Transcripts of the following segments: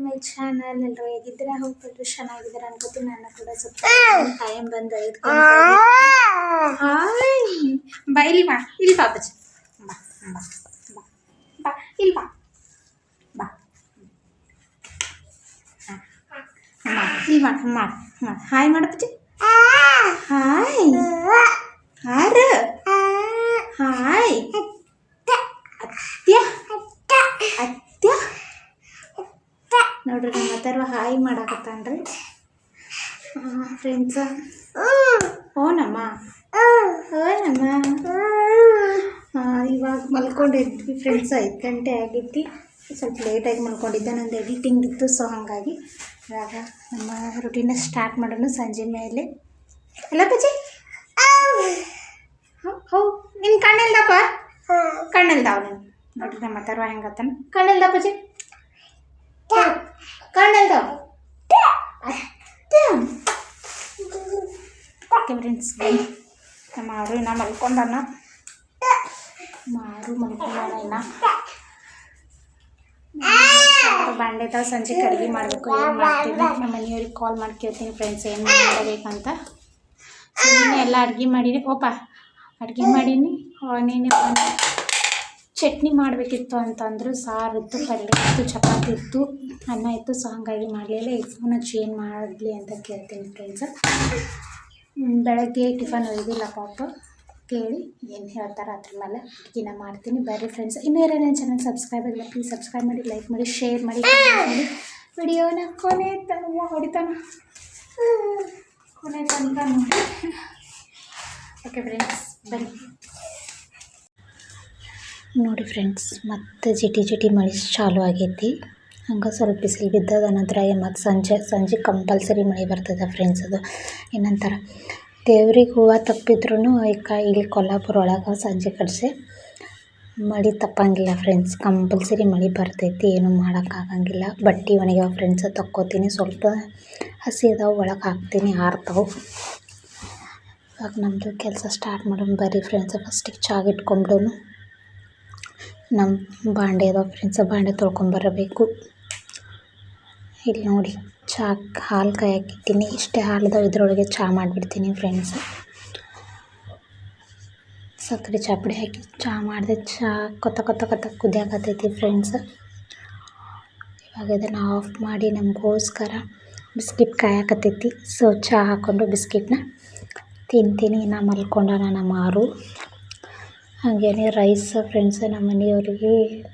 My channel ಎಲ್ಲರೂ ಹೇಗಿದ್ದೀರಾ hope ಎಲ್ಲರೂ ಚೆನ್ನಾಗಿದ್ದೀರಾ ಅನ್ಕೋತೀನಿ ನಾನು ಕೂಡ ಸ್ವಲ್ಪ ಟೈಮ್ ಬಂದು ಹಾಯ್ ಬಾ ಇಲ್ಲಿ ಬಾ ಇಲ್ಲಿ ಬಾ ಅಪ್ಪಾಜಿ ಬಾ ಬಾ ಬಾ ಬಾ ಇಲ್ಲಿ ಬಾ ಬಾ ಅಮ್ಮ ಇಲ್ಲಿ ಮಾಡು ಮಾಡು ಮಾಡು ಹಾಯ್ ಮಾಡು ಅಪ್ಪಾಜಿ ಹಾಯ್ ಹಾರ ಹಾಯ್ ಅಥರ್ವ ಹಾಯ್ ಮಾಡಾಕತ್ತಾನ್ರಿ? ಫ್ರೆಂಡ್ಸ ಓನಮ್ಮ ಓನಮ್ಮ ಇವಾಗ ಮಲ್ಕೊಂಡಿದ್ವಿ ಫ್ರೆಂಡ್ಸ್ ಐದು ಗಂಟೆ ಆಗಿತ್ತು ಸ್ವಲ್ಪ ಲೇಟಾಗಿ ಮಲ್ಕೊಂಡಿದ್ದೆ. ನಂದು ಎಡಿಟಿಂಗ್ ಇತ್ತು ಸೊ ಹಾಗಾಗಿ ಇವಾಗ ನಮ್ಮ ರುಟೀನ ಸ್ಟಾರ್ಟ್ ಮಾಡೋಣ ಸಂಜೆ ಮೇಲೆ. ಎಲ್ಲ ಪೂಜೆ ಹೌ ನಿನ್ನ ಕಣ್ಣೆಲ್ದಪ್ಪ? ಕಣ್ಣೆಲ್ದಾವ ನೀನು ನೋಡ್ರಿ ನಮ್ಮ ಅಥರ್ವ ಹೆಂಗತ್ತಾನ. ಕಣ್ಣೆಲ್ದ ಬನ್ನಿ. ನಮ್ಮ ಮಾರು ಇನ್ನ ಮಲ್ಕೊಂಡನ. ಮಾರು ಮಲ್ಕೊಂಡನ ಇನ್ನ. ಸ್ವಲ್ಪ ಬಾಂಡೆ ತಾವು ಸಂಜೆ ಅಡುಗೆ ಮಾಡ್ಬೇಕು, ಏನು ಮಾಡ್ತೀನಿ ನಮ್ಮ ಮನೆಯವ್ರಿಗೆ ಕಾಲ್ ಮಾಡಿ ಕೇಳ್ತೀನಿ ಫ್ರೆಂಡ್ಸ್ ಏನು ಮಾಡಬೇಕಂತ. ಎಲ್ಲ ಅಡುಗೆ ಮಾಡೀನಿ. ಓಪ, ಅಡುಗೆ ಮಾಡೀನಿ. ನೀನು. ಚಟ್ನಿ ಮಾಡಬೇಕಿತ್ತು ಅಂತಂದ್ರು ಸಾರು ಇತ್ತು, ಪಲ್ಯ ಇತ್ತು, ಚಪಾತಿ ಇತ್ತು, ಅನ್ನ ಇತ್ತು, ಸೊ ಹಾಗಾಗಿ ಮಾಡಲಿಲ್ಲ. ಈಗ ಫೋನ ಚೇಂಜ್ ಮಾಡಲಿ ಅಂತ ಕೇಳ್ತೀನಿ ಫ್ರೆಂಡ್ಸ್ ಬೆಳಗ್ಗೆ ಟಿಫನ್ ಒಯ್ದಿಲ್ಲ ಪಾಪ. ಕೇಳಿ ಏನು ಹೇಳ್ತಾರೆ ಅದ್ರ ಮೇಲೆ ಅಡುಗೆನ ಮಾಡ್ತೀನಿ. ಬರ್ರಿ ಫ್ರೆಂಡ್ಸ್ ಇನ್ನೂ ಯಾರು ನನ್ನ ಚಾನಲ್ ಸಬ್ಸ್ಕ್ರೈಬ್ ಆಗಿಲ್ಲ ಪ್ಲೀಸ್ ಸಬ್ಸ್ಕ್ರೈಬ್ ಮಾಡಿ ಲೈಕ್ ಮಾಡಿ ಶೇರ್ ಮಾಡಿ ಮಾಡಿ. ವಿಡಿಯೋನ ಕೊನೆ ತನಕ ಹೊಡಿತಾನ ಕೊನೆ ತನಕ ನೋಡಿ. ಓಕೆ ಫ್ರೆಂಡ್ಸ್ ಬನ್ನಿ. ನೋಡಿ ಫ್ರೆಂಡ್ಸ್, ಮತ್ತೆ ಜಿಟಿ ಜಿಟಿ ಮಳೆ ಚಾಲು ಆಗೈತಿ. ಹಂಗೆ ಸ್ವಲ್ಪ ಬಿಸಿಲು ಬಿದ್ದದ ನಂತರ ಮತ್ತು ಸಂಜೆ ಸಂಜೆ ಕಂಪಲ್ಸರಿ ಮಳೆ ಬರ್ತದೆ ಫ್ರೆಂಡ್ಸ್ ಅದು. ಏನಂತಾರೆ, ದೇವ್ರಿಗೆ ಹೂವು ತಪ್ಪಿದ್ರೂ ಈಗ ಇಲ್ಲಿ ಕೊಲ್ಲಾಪುರ ಒಳಗೆ ಸಂಜೆ ಕಡಿಸಿ ಮಳೆ ತಪ್ಪಂಗಿಲ್ಲ ಫ್ರೆಂಡ್ಸ್ ಕಂಪಲ್ಸರಿ ಮಳೆ ಬರ್ತೈತಿ, ಏನು ಮಾಡೋಕ್ಕಾಗಂಗಿಲ್ಲ ಬಟ್ಟೆ ಒಣಗ್ಯಾವ ಫ್ರೆಂಡ್ಸ್ ತಕ್ಕೋತೀನಿ. ಸ್ವಲ್ಪ ಹಸಿ ಅದಾವೆ, ಒಳಗೆ ಹಾಕ್ತೀನಿ, ಆರ್ತಾವು. ಇವಾಗ ನಮ್ಮದು ಕೆಲಸ ಸ್ಟಾರ್ಟ್ ಮಾಡೋಣ, ಬರ್ರಿ ಫ್ರೆಂಡ್ಸ್ ಫಸ್ಟಿಗೆ ಚಾಗ್ ಇಟ್ಕೊಂಬಿಡೋನು ನಮ್ಮ ಬಾಂಡೆ ಅದಾವ ಫ್ರೆಂಡ್ಸ್ ಬಾಂಡೆ ತೊಳ್ಕೊಂಬರಬೇಕು ಇಲ್ಲಿ ನೋಡಿ, ಚಾ, ಹಾಲು ಕಾಯಕ್ಕಿಟ್ಟಿನಿ. ಇಷ್ಟೇ ಹಾಲ್ದಾವ ಇದರೊಳಗೆ ಚಹಾ ಮಾಡಿಬಿಡ್ತೀನಿ ಫ್ರೆಂಡ್ಸ್ ಸಕ್ಕರೆ ಚಾಪುಡಿ ಹಾಕಿ ಚಹಾ ಮಾಡಿದೆ ಚಹಾ ಕೊತ್ತ ಕೊತ್ತ ಕೊತ್ತ ಕುದಿಯಾಕತ್ತೈತಿ ಫ್ರೆಂಡ್ಸ್ ಇವಾಗ ಇದನ್ನು ಆಫ್ ಮಾಡಿ ನಮಗೋಸ್ಕರ ಬಿಸ್ಕಿಟ್ ಕಾಯಕತ್ತೈತಿ. ಸೊ ಚಹಾ ಹಾಕ್ಕೊಂಡು ಬಿಸ್ಕಿಟ್ನ ತಿಂತೀನಿ. ನಾ ಮಲ್ಕೊಂಡಾನ ನಮ್ಮ ಮಾರು ಹಾಗೇನೆ ರೈಸ್ ಫ್ರೆಂಡ್ಸ್ ನಮ್ಮ ಮನೆಯವ್ರಿಗೆ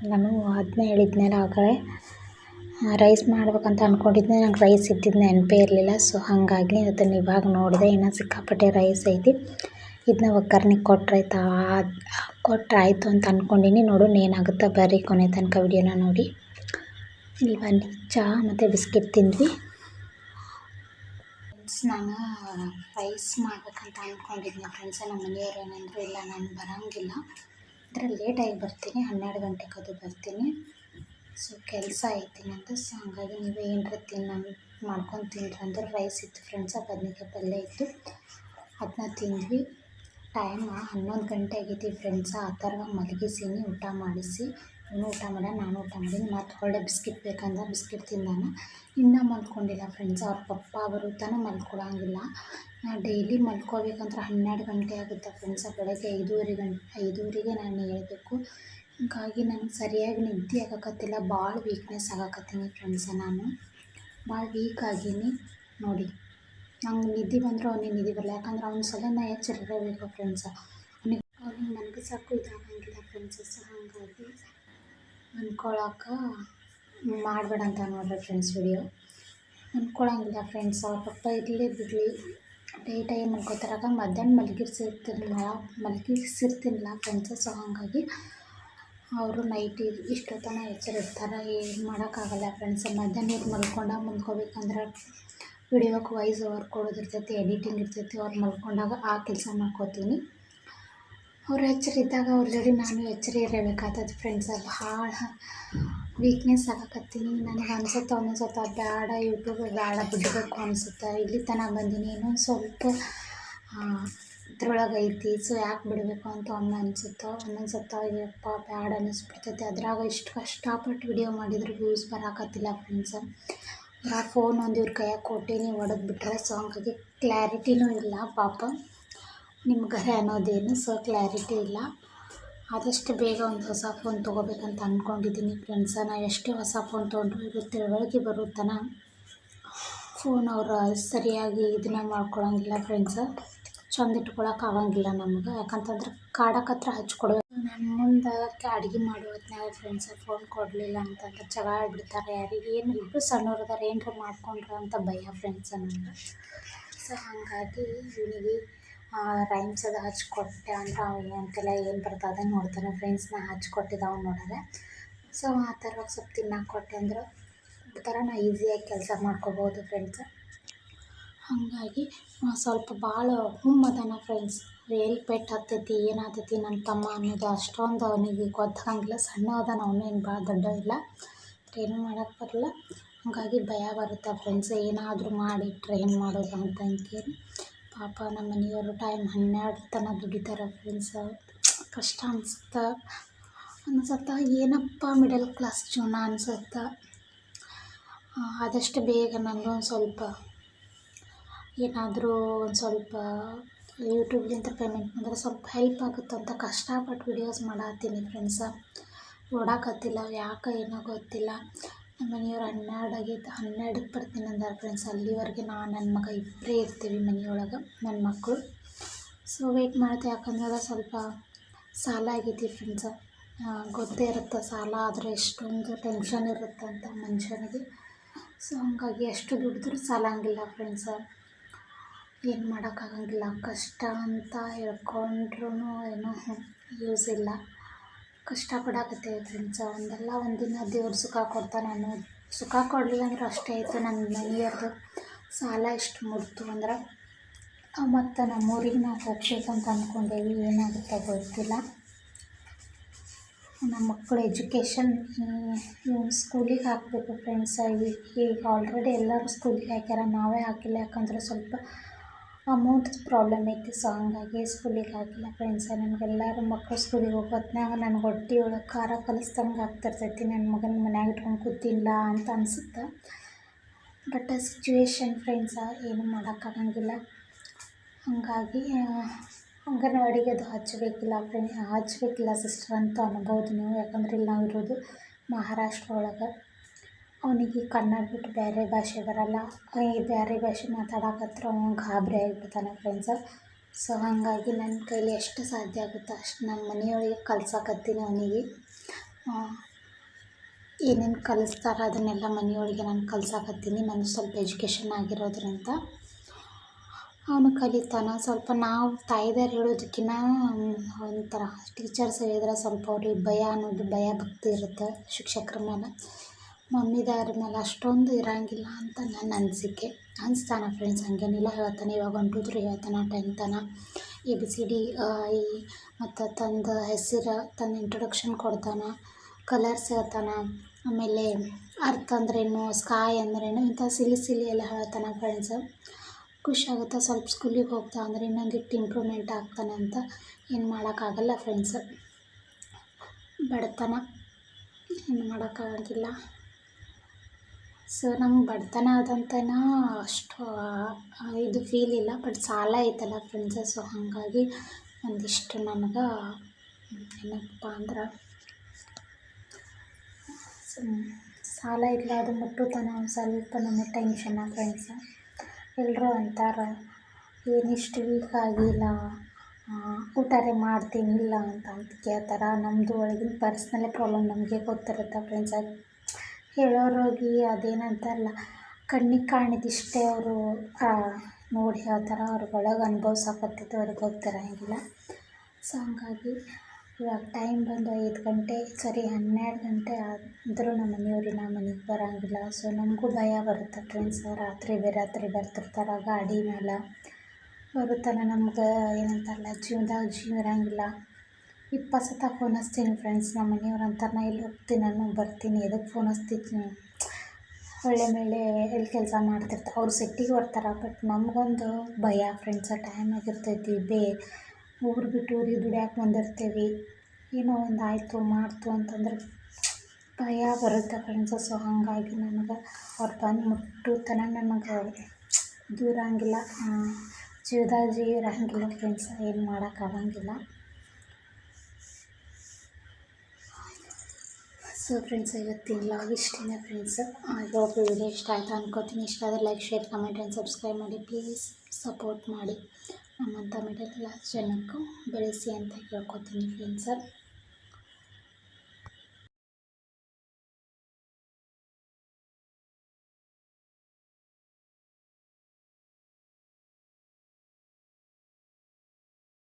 ನಾನು ಅದನ್ನೇ ಹೇಳಿದ್ನಲ್ಲ ಆಗಲೇ ರೈಸ್ ಮಾಡ್ಬೇಕಂತ ಅಂದ್ಕೊಂಡಿದ್ದೆ ನಂಗೆ ರೈಸ್ ಇದ್ದಿದ್ದು ನೆನಪೇ ಇರಲಿಲ್ಲ ಸೊ ಹಾಗಾಗಿ ಅದನ್ನು ಇವಾಗ ನೋಡಿದೆ. ಇನ್ನೂ ಸಿಕ್ಕಾಪಟ್ಟೆ ರೈಸ್ ಐತಿ. ಇದನ್ನ ಒಗ್ಗರ್ಣೆ ಕೊಟ್ರಾಯ್ತಾ ಆಯಿತು? ಅಂತ ಅಂದ್ಕೊಂಡಿನಿ ನೋಡು ಏನಾಗುತ್ತಾ ಬರ್ರಿ ಕೊನೆ ತನಕ ವಿಡಿಯೋನ ನೋಡಿ. ಇಲ್ಲಿ ಬನ್ನಿ. ಚಹಾ ಮತ್ತು ಬಿಸ್ಕಿಟ್ ತಿಂದ್ವಿ. ಫ್ರೆಂಡ್ಸ್, ನಾನು ರೈಸ್ ಮಾಡ್ಬೇಕಂತ ಅಂದ್ಕೊಂಡಿದ್ದೆ ಫ್ರೆಂಡ್ಸ್, ನಮ್ಮ ಮನೆಯವ್ರು ಏನಂದ್ರು, ಇಲ್ಲ, ನಾನು ಬರೋಂಗಿಲ್ಲ. ಅಂದರೆ ಲೇಟಾಗಿ ಬರ್ತೀನಿ, ಹನ್ನೆರಡು ಗಂಟೆಗೆ ಅದು ಬರ್ತೀನಿ. ಸೊ ಕೆಲಸ ಐತಿ ನಂದು ಸೊ ಹಂಗಾಗಿ ನೀವು ಏನರ ತಿನ್ನ ಮಾಡ್ಕೊಂಡು ತಿಂದ್ರೆ ಅಂದ್ರೆ ರೈಸ್ ಇತ್ತು ಫ್ರೆಂಡ್ಸ ಬದ್ನೆಕಾಯಿ ಪಲ್ಯ ಇತ್ತು. ಅದನ್ನ ತಿಂದ್ವಿ. ಟೈಮ್ ಹನ್ನೊಂದು ಗಂಟೆ ಆಗೈತಿ ಫ್ರೆಂಡ್ಸ, ಆ ಥರ ಮಲಗಿಸೀನಿ, ಊಟ ಮಾಡಿಸಿ. ಇವನು ಊಟ ಮಾಡ್ಯಾನ ನಾನು ಊಟ ಮಾಡೀನಿ ಮತ್ತು ಹೊಳ್ಳೆ ಬಿಸ್ಕಿಟ್ ಬೇಕಂದ ಬಿಸ್ಕಿಟ್ ತಿಂದಾನ. ಇನ್ನೂ ಮಲ್ಕೊಂಡಿಲ್ಲ ಫ್ರೆಂಡ್ಸ್ ಅವ್ರ ಪಪ್ಪ ಅವರು ತನಕ ಮಲ್ಕೊಳಂಗಿಲ್ಲ. ಡೈಲಿ ಮಲ್ಕೋಬೇಕಂದ್ರೆ ಹನ್ನೆರಡು ಗಂಟೆ ಆಗುತ್ತೆ ಫ್ರೆಂಡ್ಸ್ ಬೆಳಗ್ಗೆ ಐದೂವರೆ ಗಂಟೆ ಐದೂವರೆಗೆ ನಾನು ಹೇಳಬೇಕು. ಹೀಗಾಗಿ ನನಗೆ ಸರಿಯಾಗಿ ನಿದ್ದೆ ಆಗಕತ್ತಿಲ್ಲ, ಭಾಳ ವೀಕ್ನೆಸ್ ಆಗಕತ್ತೀನಿ ಫ್ರೆಂಡ್ಸ ನಾನು. ಭಾಳ ವೀಕ್ ಆಗೀನಿ, ನೋಡಿ. ನಂಗೆ ನಿದ್ದೆ ಬಂದರೂ ಅವ್ನಿಗೆ ನಿದ್ದೆ ಬರಲ್ಲ, ಯಾಕಂದ್ರೆ ಅವ್ನ ಸಲ ನಾ ಎಚ್ಚರಿರಬೇಕು ಫ್ರೆಂಡ್ಸ ಅವ್ನಿಗೆ ಅವ್ನಿಗೆ ಸಾಕು ಇದಾಗಂಗಿಲ್ಲ ಫ್ರೆಂಡ್ಸಸ್ ಹಾಗಾಗಿ. ಅಂದ್ಕೊಳಕ್ಕೆ ಮಾಡಬೇಡ ಅಂತ ನೋಡ್ರಿ ಫ್ರೆಂಡ್ಸ್ ವಿಡಿಯೋ ಅಂದ್ಕೊಳಂಗಿಲ್ಲ ಫ್ರೆಂಡ್ಸ್ ಅವ್ರ ಪಪ್ಪ ಇರಲಿ ಬಿಡಲಿ. ಡೇ ಟೈಮ್ ಮಲ್ಕೋತಾರಾಗ ಮಧ್ಯಾಹ್ನ ಮಲಗಿರ್ಸಿರ್ತಿರಲಿಲ್ಲ ಮಲಗಿಸಿರ್ತಿರಲಿಲ್ಲ ಫ್ರೆಂಡ್ಸ್ ಸೊ ಹಾಗಾಗಿ ಅವರು ನೈಟ್ ಇಷ್ಟೊತ್ತನ ಎಚ್ಚರಿರ್ತಾರೆ, ಏನು ಮಾಡೋಕ್ಕಾಗಲ್ಲ ಫ್ರೆಂಡ್ಸ್ ಮಧ್ಯಾಹ್ನ ಇವ್ರು ಮಲ್ಕೊಂಡಾಗ ಮಲ್ಕೋಬೇಕಂದ್ರೆ ವಿಡಿಯೋಕ್ಕೆ ವಾಯ್ಸ್ ಓವರ್ ಕೊಡೋದಿರ್ತೈತಿ ಎಡಿಟಿಂಗ್ ಇರ್ತೈತಿ, ಅವ್ರು ಮಲ್ಕೊಂಡಾಗ ಆ ಕೆಲಸ ಮಾಡ್ಕೋತೀನಿ. ಅವ್ರು ಎಚ್ಚರಿದ್ದಾಗ ಅವ್ರ ನಾನು ಎಚ್ಚರಿ ಇರಬೇಕಾದದ್ದು ಫ್ರೆಂಡ್ಸ ಭಾಳ ವೀಕ್ನೆಸ್ ಆಗಕತ್ತೀನಿ. ನನಗೆ ಅನಿಸುತ್ತೆ ಒಂದೊಂದು ಸತ ಬೇಡ ಯೂಟ್ಯೂಬ್ ಬೇಡ ಬಿಡಬೇಕು ಅನಿಸುತ್ತೆ. ಇಲ್ಲಿ ತನಕ ಬಂದೀನಿ. ಇನ್ನೊಂದು ಸ್ವಲ್ಪ ಇದ್ರೊಳಗೆ ಐತಿ. ಸೊ ಯಾಕೆ ಬಿಡಬೇಕು ಅಂತ ಒಮ್ಮೆ ಅನಿಸುತ್ತೋ ಒಂದೊಂದು ಸತ ಅಯ್ಯಪ್ಪ ಬ್ಯಾಡ್ ಅನ್ನಿಸ್ಬಿಡ್ತೈತೆ. ಅದ್ರಾಗ ಇಷ್ಟು ಕಷ್ಟಪಟ್ಟು ವಿಡಿಯೋ ಮಾಡಿದ್ರು ವ್ಯೂಸ್ ಬರಾಕತ್ತಿಲ್ಲ ಫ್ರೆಂಡ್ಸ ಆ ಫೋನ್ ಒಂದು ಇವ್ರ ಕೈಯಾಗ ಕೊಟ್ಟೀನಿ ಒಡೆದು ಬಿಟ್ರೆ ಸೊ ಹಂಗಾಗಿ ಕ್ಲಾರಿಟಿನೂ ಇಲ್ಲ ಪಾಪ. ನಿಮ್ಗರೆ ಅನ್ನೋದೇನು ಸೊ ಕ್ಲಾರಿಟಿ ಇಲ್ಲ. ಆದಷ್ಟು ಬೇಗ ಒಂದು ಹೊಸ ಫೋನ್ ತೊಗೋಬೇಕಂತ ಅಂದ್ಕೊಂಡಿದ್ದೀನಿ ಫ್ರೆಂಡ್ಸ ನಾ ಎಷ್ಟೇ ಹೊಸ ಫೋನ್ ತೊಗೊಂಡ್ರು ಇದು ತಿಳುವಳಿಕೆ ಬರುತ್ತಾನ? ಫೋನ್ ಅವರು ಸರಿಯಾಗಿ ಇದನ್ನ ಮಾಡ್ಕೊಳ್ಳೋಂಗಿಲ್ಲ ಫ್ರೆಂಡ್ಸ ಚಂದ ಇಟ್ಕೊಳಕ್ಕೆ ಆಗೋಂಗಿಲ್ಲ ನಮ್ಗೆ. ಯಾಕಂತಂದ್ರೆ ಕಾಡಕ್ಕೆ ಹತ್ರ ಹಚ್ಕೊಡ್ಬೇಕು ನನ್ನ ಮುಂದೆ ಅಡುಗೆ ಮಾಡೋ ಹೊತ್ನ್ಯಾಗ ಫ್ರೆಂಡ್ಸ ಫೋನ್ ಕೊಡಲಿಲ್ಲ ಅಂತಂದ್ರೆ ಜಗಳ ಆಡ್ಬಿಡ್ತಾರೆ ಯಾರಿಗೆ? ಏನು ಇಬ್ಬರು ಸಣ್ಣವ್ರು ಅದಾರ ಏನರ ಮಾಡ್ಕೊಂಡ್ರ ಅಂತ ಭಯ ಫ್ರೆಂಡ್ಸ ನನಗೆ ಸೊ ಹಾಗಾಗಿ ಇವನಿಗೆ ರೈಮ್ಸ್ ಅದು ಹಚ್ಕೊಟ್ಟೆ ಅಂದ್ರೆ ಅವನಿಗೆ ಅಂತೆಲ್ಲ ಏನು ಬರ್ತದೆ ನೋಡ್ತಾನೆ. ಫ್ರೆಂಡ್ಸ್ ನಾ ಹಚ್ಕೊಟ್ಟಿದ್ದೆ ಅವ್ನು ನೋಡಿದ್ರೆ ಸೊ ಆ ಥರವಾಗಿ ಸ್ವಲ್ಪ ತಿನ್ನಕ್ಕೆ ಕೊಟ್ಟೆ ಅಂದ್ರೆ. ಥರ ನಾ ಈಸಿಯಾಗಿ ಕೆಲಸ ಮಾಡ್ಕೋಬೋದು ಫ್ರೆಂಡ್ಸ್ ಹಾಗಾಗಿ ಸ್ವಲ್ಪ ಭಾಳ ಹುಮ್ಮದನ ಫ್ರೆಂಡ್ಸ್ ಎಲ್ಲಿ ಪೆಟ್ಟು ಹತ್ತೈತಿ ಏನಾಗ್ತೈತಿ ನನ್ನ ತಮ್ಮ ಅನ್ನೋದು ಅಷ್ಟೊಂದು ಅವನಿಗೆ ಗೊತ್ತಾಗಂಗಿಲ್ಲ. ಸಣ್ಣ ಅದಾನ ಅವನು ಏನು ಭಾಳ ದೊಡ್ಡ ಇಲ್ಲ ಏನೂ ಮಾಡೋಕ್ಕೆ ಬರಲ್ಲ. ಹಾಗಾಗಿ ಭಯ ಬರುತ್ತೆ ಫ್ರೆಂಡ್ಸ್ ಏನಾದರೂ ಮಾಡಿ ಟ್ರೈನ್ ಮಾಡೋದು ಅಂತ ಅಂದ್ಕೇಳಿ ಪಾಪ ನಮ್ಮ ಮನೆಯವರು ಟೈಮ್ ಹನ್ನೆರಡು ತನಕ ದುಡಿತಾರೆ ಫ್ರೆಂಡ್ಸ್ ಕಷ್ಟ ಅನ್ಸುತ್ತೆ? ಅನ್ಸುತ್ತೆ? ಏನಪ್ಪ ಮಿಡಲ್ ಕ್ಲಾಸ್ ಜೀವನ ಅನ್ಸುತ್ತೆ? ಆದಷ್ಟು ಬೇಗ ನನಗೂ ಒಂದು ಸ್ವಲ್ಪ, ಏನಾದರೂ ಒಂದು ಸ್ವಲ್ಪ ಯೂಟ್ಯೂಬ್ಲಿಂದ ಪೇಮೆಂಟ್ ಮಾಡಿದ್ರೆ ಸ್ವಲ್ಪ ಹೆಲ್ಪ್ ಆಗುತ್ತೆ ಅಂತ ಕಷ್ಟಪಟ್ಟು ವಿಡಿಯೋಸ್ ಮಾಡತ್ತೀನಿ ಫ್ರೆಂಡ್ಸ ಓಡಾಕತ್ತಿಲ್ಲ ಯಾಕೆ ಏನೋ ಗೊತ್ತಿಲ್ಲ. ನಮ್ಮ ಮನೆಯವ್ರು ಹನ್ನೆರಡು ಆಗೈತೆ ಹನ್ನೆರಡಕ್ಕೆ ಬರ್ತೀನಿ ಅಂದಾರೆ ಫ್ರೆಂಡ್ಸ್ ಅಲ್ಲಿವರೆಗೆ ನಾನು ನನ್ನ ಮಗ ಇಬ್ಬರೇ ಇರ್ತೀವಿ ಮನೆಯೊಳಗೆ ನನ್ನ ಮಕ್ಕಳು ಸೊ ವೆಯ್ಟ್ ಮಾಡ್ತೀವಿ ಯಾಕಂದ್ರೆ ಸ್ವಲ್ಪ ಸಾಲ ಆಗೈತಿ ಫ್ರೆಂಡ್ಸ ಗೊತ್ತೇ ಇರುತ್ತೆ ಸಾಲ, ಆದರೆ ಎಷ್ಟೊಂದು ಟೆನ್ಷನ್ ಇರುತ್ತೆ ಅಂತ ಮನುಷ್ಯನಿಗೆ. ಸೊ ಹಂಗಾಗಿ ಎಷ್ಟು ದುಡಿದ್ರೂ ಸಾಲಂಗಿಲ್ಲ ಫ್ರೆಂಡ್ಸ ಏನು ಮಾಡೋಕ್ಕಾಗಂಗಿಲ್ಲ. ಕಷ್ಟ ಅಂತ ಹೇಳ್ಕೊಂಡ್ರೂ ಏನೂ ಯೂಸ್ ಇಲ್ಲ. ಕಷ್ಟಪಡಾಕತ್ತೇವೆ ಫ್ರೆಂಡ್ಸ. ಒಂದಲ್ಲ ಒಂದಿನ ದೇವ್ರು ಸುಖ ಕೊಡ್ತಾನೆ ಅನ್ನೋದು ಸುಖ ಕೊಡಲಿಲ್ಲ ಅಂದ್ರೆ ಅಷ್ಟೇ ಆಯಿತು ನನ್ನ ಮನೆಯವ್ರದ್ದು ಸಾಲ ಎಷ್ಟು ಮುಡ್ತು ಅಂದ್ರೆ ಮತ್ತು ನಮ್ಮೂರಿಗೆ ನಾವು ಹೋಗ್ಬೇಕಂತ ಅಂದ್ಕೊಂಡೇವಿ ಏನಾಗುತ್ತೋ ಗೊತ್ತಿಲ್ಲ. ನಮ್ಮ ಮಕ್ಕಳು ಎಜುಕೇಷನ್ ಸ್ಕೂಲಿಗೆ ಹಾಕಬೇಕು ಫ್ರೆಂಡ್ಸ. ಈಗ ಆಲ್ರೆಡಿ ಎಲ್ಲರೂ ಸ್ಕೂಲಿಗೆ ಹಾಕ್ಯಾರ. ನಾವೇ ಹಾಕಿಲ್ಲ. ಯಾಕಂದ್ರೆ ಸ್ವಲ್ಪ ಅಮೌಂಟ್ ಪ್ರಾಬ್ಲಮ್ ಐತಿ. ಸೊ ಹಂಗಾಗಿ ಸ್ಕೂಲಿಗೆ ಹಾಕಿಲ್ಲ ಫ್ರೆಂಡ್ಸ ನಮಗೆಲ್ಲರೂ ಮಕ್ಕಳು ಸ್ಕೂಲಿಗೆ ಹೋಗೋತ್ನಾಗ ನನ್ನ ಹೊಟ್ಟೆ ಒಳಗೆ ಖಾರ ಕಲಿಸ್ದಂಗೆ ಆಗ್ತಿರ್ತೈತಿ. ನನ್ನ ಮಗನ ಮನ್ಯಾಗ ಇಟ್ಕೊಂಡು ಕೂತಿಲ್ಲ ಅಂತ ಅನಿಸುತ್ತೆ? ಬಟ್ ಸಿಚುವೇಶನ್ ಫ್ರೆಂಡ್ಸ ಏನು ಮಾಡೋಕ್ಕಾಗಂಗಿಲ್ಲ. ಹಾಗಾಗಿ ಅಂಗನವಾಡಿಗೆ ಅದು ಹಚ್ಚಬೇಕಿಲ್ಲ ಫ್ರೆಂಡ್ ಹಚ್ಚಬೇಕಿಲ್ಲ ಸಿಸ್ಟರ್ ಅಂತ ಅನ್ಬೋದು ನೀವು. ಯಾಕಂದ್ರೆ ಇಲ್ಲಿ ನಾವು ಇರೋದು ಮಹಾರಾಷ್ಟ್ರ ಒಳಗೆ. ಅವನಿಗೆ ಕನ್ನಡ ಬಿಟ್ಟು ಬೇರೆ ಭಾಷೆ ಬರಲ್ಲ. ಬೇರೆ ಭಾಷೆ ಮಾತಾಡಕತ್ರ ಅವ್ನು ಗಾಬರಿ ಆಗಿಬಿಡ್ತಾನೆ ಫ್ರೆಂಡ್ಸ್ ಸೊ ಹಾಗಾಗಿ ನನ್ನ ಕೈಲಿ ಎಷ್ಟು ಸಾಧ್ಯ ಆಗುತ್ತೆ ಅಷ್ಟು ನನ್ನ ಮನೆಯೊಳಗೆ ಕಲ್ಸಕತ್ತೀನಿ ಅವನಿಗೆ. ಏನೇನು ಕಲಿಸ್ತಾರ ಅದನ್ನೆಲ್ಲ ಮನೆಯೊಳಗೆ ನಾನು ಕಲ್ಸಕತ್ತೀನಿ. ನಾನು ಸ್ವಲ್ಪ ಎಜುಕೇಷನ್ ಆಗಿರೋದ್ರಿಂದ. ಅವನು ಕಲಿತಾನ. ಸ್ವಲ್ಪ ನಾವು ತಾಯಿದಾರು ಹೇಳೋದಕ್ಕಿಂತ ಒಂಥರ ಟೀಚರ್ಸ್ ಹೇಳಿದ್ರೆ ಸ್ವಲ್ಪ ಅವ್ರಿಗೆ ಭಯ ಅನ್ನೋದು ಭಯ ಭಕ್ತಿ ಇರುತ್ತೆ ಶಿಕ್ಷಕರ ಮೇಲೆ. ಮಮ್ಮಿದಾರ ಮೇಲೆ ಅಷ್ಟೊಂದು ಇರೋಂಗಿಲ್ಲ ಅಂತ ನನ್ನ ಅನಿಸಿಕೆ. ಅನಿಸ್ತಾನೆ ಫ್ರೆಂಡ್ಸ್ ಹಂಗೇನಿಲ್ಲ ಹೇಳ್ತಾನೆ, ಇವಾಗ ಒನ್ ಟು ತ್ರೀ ಹೇಳ್ತಾನೆ ಟೆನ್ ತನ. ಎ ಬಿ ಸಿ ಡಿ ಐ ಈ ಮತ್ತು ತಂದು ಹೆಸರು, ತನ್ನ ಇಂಟ್ರೊಡಕ್ಷನ್ ಕೊಡ್ತಾನೆ ಕಲರ್ಸ್ ಹೇಳ್ತಾನೆ. ಆಮೇಲೆ ಅರ್ಥ ಅಂದ್ರೇನು ಸ್ಕಾಯ್ ಅಂದ್ರೇನು, ಇಂಥ ಸಿಲಿ ಸಿಲಿ ಎಲ್ಲ ಹೇಳ್ತಾನೆ ಫ್ರೆಂಡ್ಸ್ ಖುಷಿ ಆಗುತ್ತೆ, ಸ್ವಲ್ಪ ಸ್ಕೂಲಿಗೆ ಹೋಗ್ತಾ ಅಂದರೆ ಇನ್ನೊಂದಿಟ್ಟು ಇಂಪ್ರೂವ್ಮೆಂಟ್ ಆಗ್ತಾನೆ ಅಂತ ಏನು ಮಾಡೋಕ್ಕಾಗಲ್ಲ ಫ್ರೆಂಡ್ಸ್ ಬಡತನ, ಏನು ಮಾಡೋಕ್ಕಾಗಂಗಿಲ್ಲ. ಸೊ ನಮ್ಗೆ ಬಡತನ ಆದಂತನ ಅಷ್ಟು ಇದು ಫೀಲ್ ಇಲ್ಲ. ಬಟ್ ಸಾಲ ಐತಲ್ಲ ಫ್ರೆಂಡ್ಸ ಸೊ ಹಾಗಾಗಿ ಒಂದಿಷ್ಟು ನನಗೆ ಏನಪ್ಪ ಅಂದ್ರೆ ಸಾಲ ಇರ್ಲಾರ್ದ ಮುಟ್ಟುತನ ಒಂದು ಸ್ವಲ್ಪ ನಮಗೆ ಟೆನ್ಷನ್ನ ಫ್ರೆಂಡ್ಸ ಎಲ್ಲರೂ ಅಂತಾರೆ ಏನಿಷ್ಟು ವೀಕ್ ಆಗಿಲ್ಲ ಊಟರೆ ಮಾಡ್ತೀನಿ ಇಲ್ಲ ಅಂತ ಅಂತ ಕೇಳ್ತಾರೆ. ನಮ್ಮದು ಒಳಗಿನ ಪರ್ಸ್ನಲ್ಲೇ ಪ್ರಾಬ್ಲಮ್ ನಮಗೆ ಗೊತ್ತಿರುತ್ತೆ ಫ್ರೆಂಡ್ಸ್ ಅದು ಹೇಳೋರೋಗಿ ಅದೇನಂತಾರಲ್ಲ ಕಣ್ಣಿಗೆ ಕಾಣಿದಿಷ್ಟೇ ಅವರು ನೋಡಿ ಹೇಳ್ತಾರೆ ಅವ್ರ ಒಳಗೆ ಅನುಭವ್ಸಕತ್ತಿದ್ದು ಅವ್ರಿಗೆ ಗೊತ್ತಿರಂಗಿಲ್ಲ ಸೊ ಹಂಗಾಗಿ ಇವಾಗ ಟೈಮ್ ಬಂದು ಐದು ಗಂಟೆ, ಸರಿ ಹನ್ನೆರಡು ಗಂಟೆ ಆದರೂ ನಮ್ಮ ಮನೆಯವ್ರಿಗೆ ನಮ್ಮ ಮನೆಗೆ ಬರೋಂಗಿಲ್ಲ. ಸೊ ನಮಗೂ ಭಯ ಬರುತ್ತೆ ಫ್ರೆಂಡ್ಸ್ ರಾತ್ರಿ ಬೇರಾತ್ರಿ ಬರ್ತಿರ್ತಾರೆ ಗಾಡಿ ಮೇಲೆ ಬರುತ್ತಲ್ಲ ನಮ್ಗೆ ಏನಂತಾರಲ್ಲ ಜೀವದಾಗ ಜೀವ ಇರೋಂಗಿಲ್ಲ. ಇಪ್ಪತ್ತು ಸತ ಫೋನ್ ಹಚ್ತೀನಿ ಫ್ರೆಂಡ್ಸ್ ನಮ್ಮ ಮನೆಯವ್ರು ಅಂತಾರೆ ನಾ ಎಲ್ಲಿ ಹೋಗ್ತೀನಿ ನಾನು, ಬರ್ತೀನಿ ಎದಕ್ಕೆ ಫೋನ್ ಹಚ್ತಿದ್ದೀನಿ ಒಳ್ಳೆ ಮೇಲೆ ಎಲ್ಲಿ ಕೆಲಸ ಮಾಡ್ತಿರ್ತಾರೆ ಅವ್ರು ಸಿಟ್ಟಿಗೆ ಬರ್ತಾರೆ ಬಟ್ ನಮಗೊಂದು ಭಯ ಫ್ರೆಂಡ್ಸ್ ಟೈಮ್ ಆಗಿರ್ತೈತಿ, ಬೇ, ಊರು ಬಿಟ್ಟು ಊರಿಗೆ ದುಡ್ಯಾಕೆ ಬಂದಿರ್ತೀವಿ, ಏನೋ ಒಂದು ಆಯಿತು, ಮಾಡ್ತು ಅಂತಂದ್ರೆ ಭಯ ಬರುತ್ತೆ ಫ್ರೆಂಡ್ಸ್ ಸೊ ಹಾಗಾಗಿ ನನಗೆ ಅವ್ರು ಬಂದು ಮುಟ್ಟು ತನಕ ನಮಗೆ ದೂರ ಹಂಗಿಲ್ಲ ಜೀವದಾಗ ಜೀವ ಹಂಗಿಲ್ಲ ಫ್ರೆಂಡ್ಸ ಏನು ಮಾಡೋಕ್ಕಾಗಂಗಿಲ್ಲ ಸೊ ಫ್ರೆಂಡ್ಸ್, ಇವತ್ತಿನ ಲಾಗ್ ಇಷ್ಟೇ ಫ್ರೆಂಡ್ಸ್. ಇವತ್ತು ವಿಡಿಯೋ ಇಷ್ಟ ಆಯಿತು ಅನ್ಕೋತೀನಿ. ಇಷ್ಟ ಆದರೆ like share comment and subscribe ಮಾಡಿ. ಪ್ಲೀಸ್ ಸಪೋರ್ಟ್ ಮಾಡಿ. ನಮ್ಮಂಥ ಮಿಡಲ್ ಕ್ಲಾಸ್ ಜನಕ್ಕೂ ಬೆಳೆಸಿ ಅಂತ ಕೇಳ್ಕೊತೀನಿ ಫ್ರೆಂಡ್ಸ